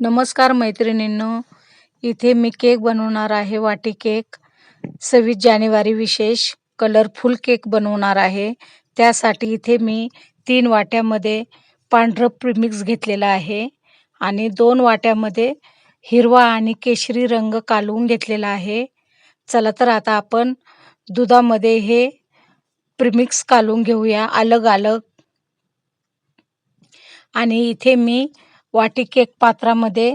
नमस्कार मैत्रिणींनो इथे मी केक बनवणार आहे वाटी केक. सव्वीस जानेवारी विशेष कलरफुल केक बनवणार आहे. त्यासाठी इथे मी तीन वाट्यामध्ये पांढरं प्रिमिक्स घेतलेलं आहे आणि दोन वाट्यामध्ये हिरवा आणि केशरी रंग कालवून घेतलेला आहे. चला तर आता आपण दुधामध्ये हे प्रिमिक्स कालवून घेऊया अलग अलग आणि इथे मी वाटी केक पात्रामध्ये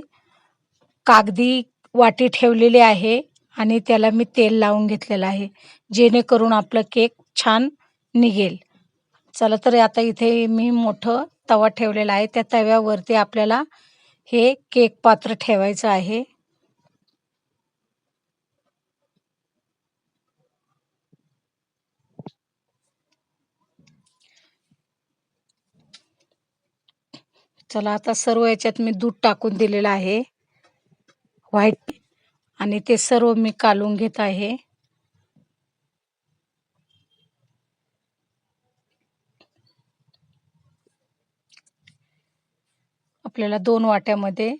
कागदी वाटी ठेवलेली आहे आणि त्याला मी तेल लावून घेतलेलं आहे जेणेकरून आपलं केक छान निघेल. चला तर आता इथे मी मोठं तवा ठेवलेला आहे. त्या तव्यावरती आपल्याला हे केक पात्र ठेवायचं आहे. चला आता सर्व याच्यात मी दूध टाकून दिलेलं आहे. व्हाईट आणि ते सर्व मी कालून घेत आहे. आपल्याला दोन वाट्यामध्ये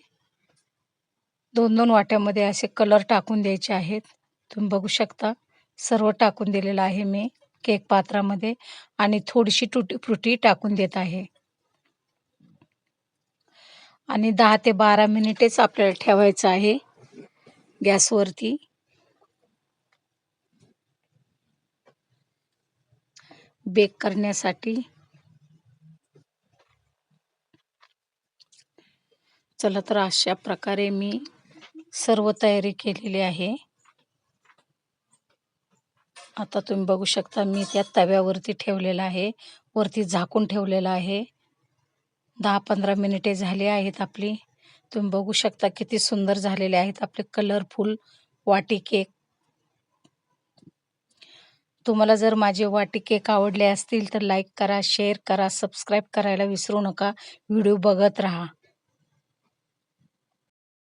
दोन दोन वाट्यामध्ये असे कलर टाकून द्यायचे आहेत. तुम्ही बघू शकता सर्व टाकून दिलेलं आहे मी केक पात्रामध्ये आणि थोडीशी तुटी फ्रुटी टाकून देत आहे. आणि दहा ते बारा मिनिटेच आपल्याला ठेवायचं आहे गॅसवरती. बेक करण्यासाठी. चला तर अशा प्रकारे मी सर्व तयारी केलेली आहे. आता तुम्ही बघू शकता मी त्या तव्यावरती ठेवलेला आहे. वरती झाकून ठेवलेलं आहे. दहा पंधरा मिनिटे झाली आहेत आपली. तुम्ही बघू शकता किती सुंदर झालेले आहेत आपले कलरफुल वाटी केक. तुम्हाला जर माझे वाटी केक आवडले असतील तर लाईक करा शेअर करा सबस्क्राईब करायला विसरू नका. व्हिडिओ बघत राहा.